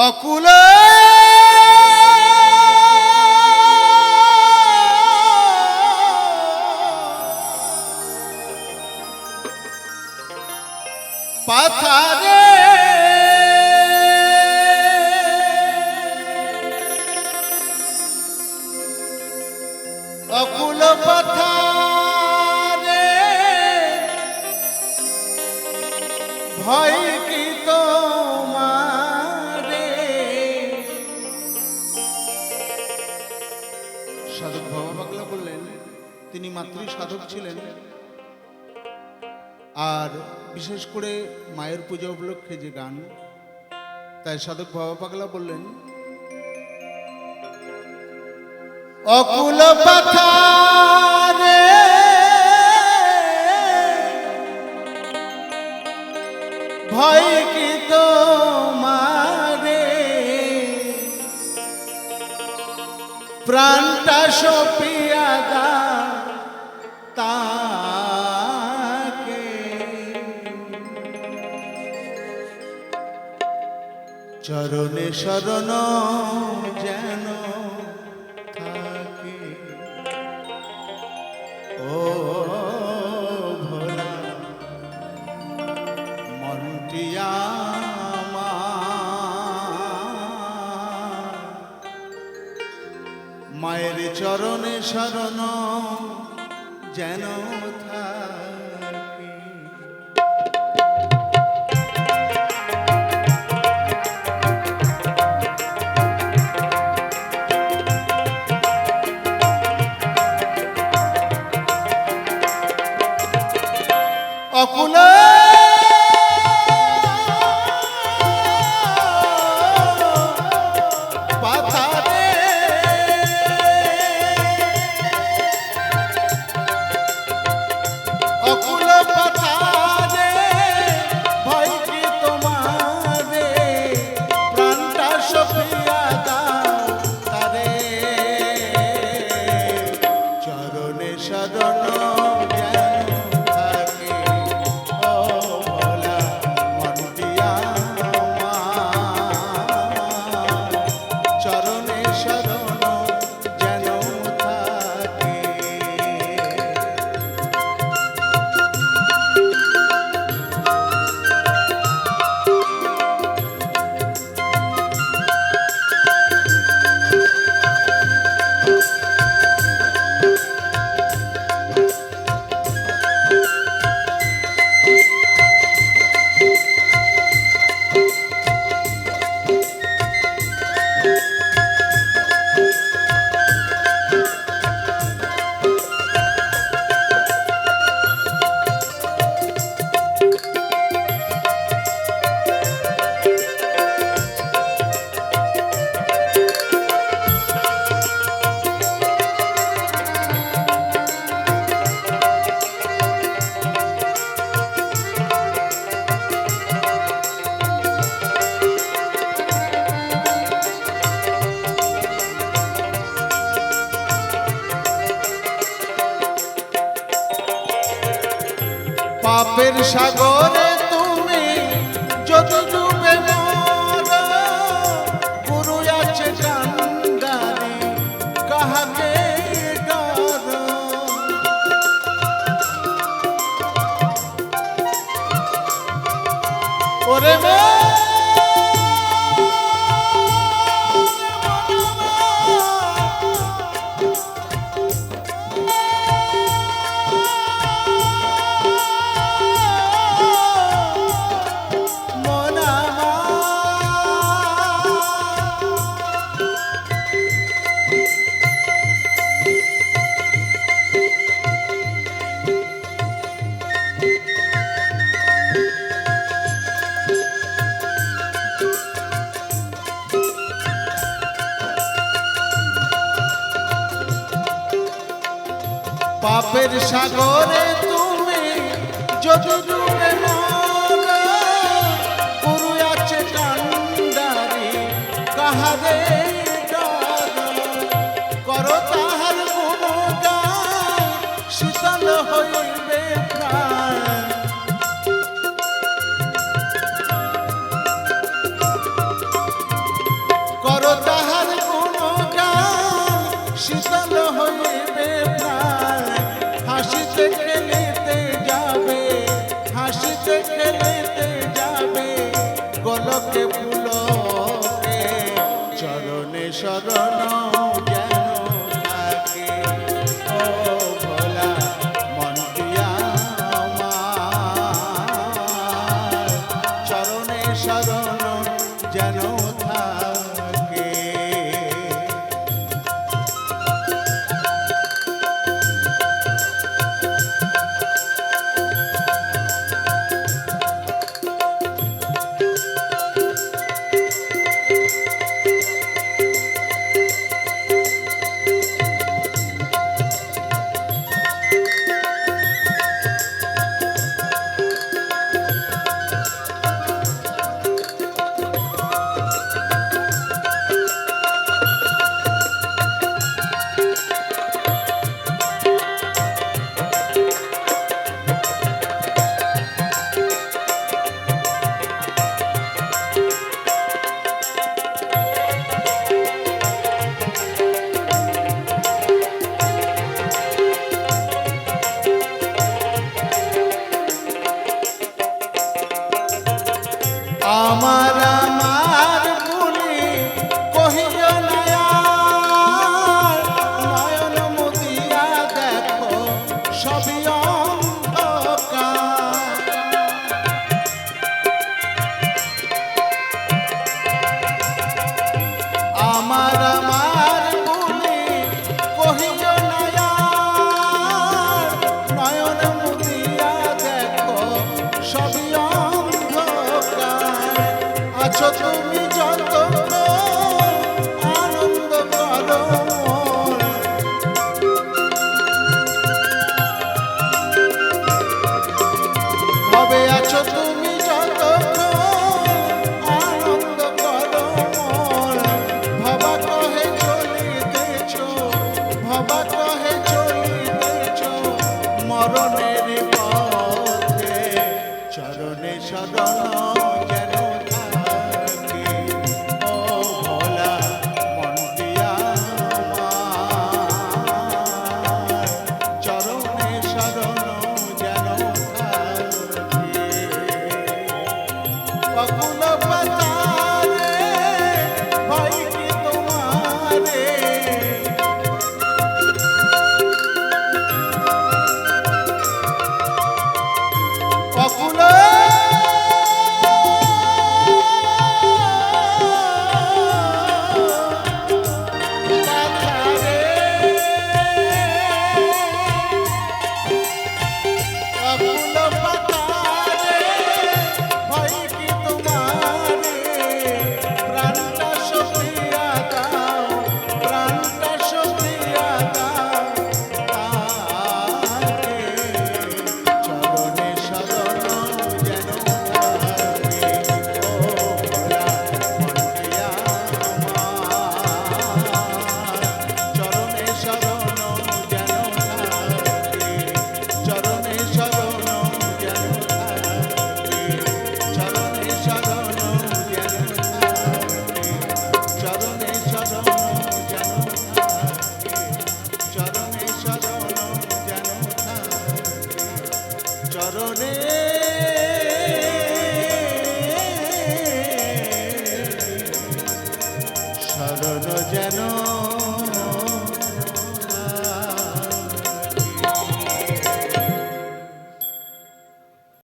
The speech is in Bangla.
অকুল পাথারে তিনি মাতৃ সাধক ছিলেন। আর বিশেষ করে মায়ের পূজা উপলক্ষে যে গান, তাই সাধক বাবা পাগলা বললেন, অকুল প্রাণটা সপিয়া দা চরণে শরণ যেন থাকে। ও ভোলা মনটি আমার। মায়ের চরণে শরণ যেন সাগরে পাপের সাগরে তুমি যদি ডুবে মরো, আছে কান্ডারি কাহারে হাসিতে খেলেতে যাবে হাসিতে খেলেতে যাবে গলকে ফুলকে চরণে শরণ সারা আছো তুমি যত আনন্দ করো হবে আছো তুমি যত আনন্দ করো ভবা কহে চলিতেছ, ভবা কহে চলিতেছ, মরণের পথে, চরণে সদন যেন চরণে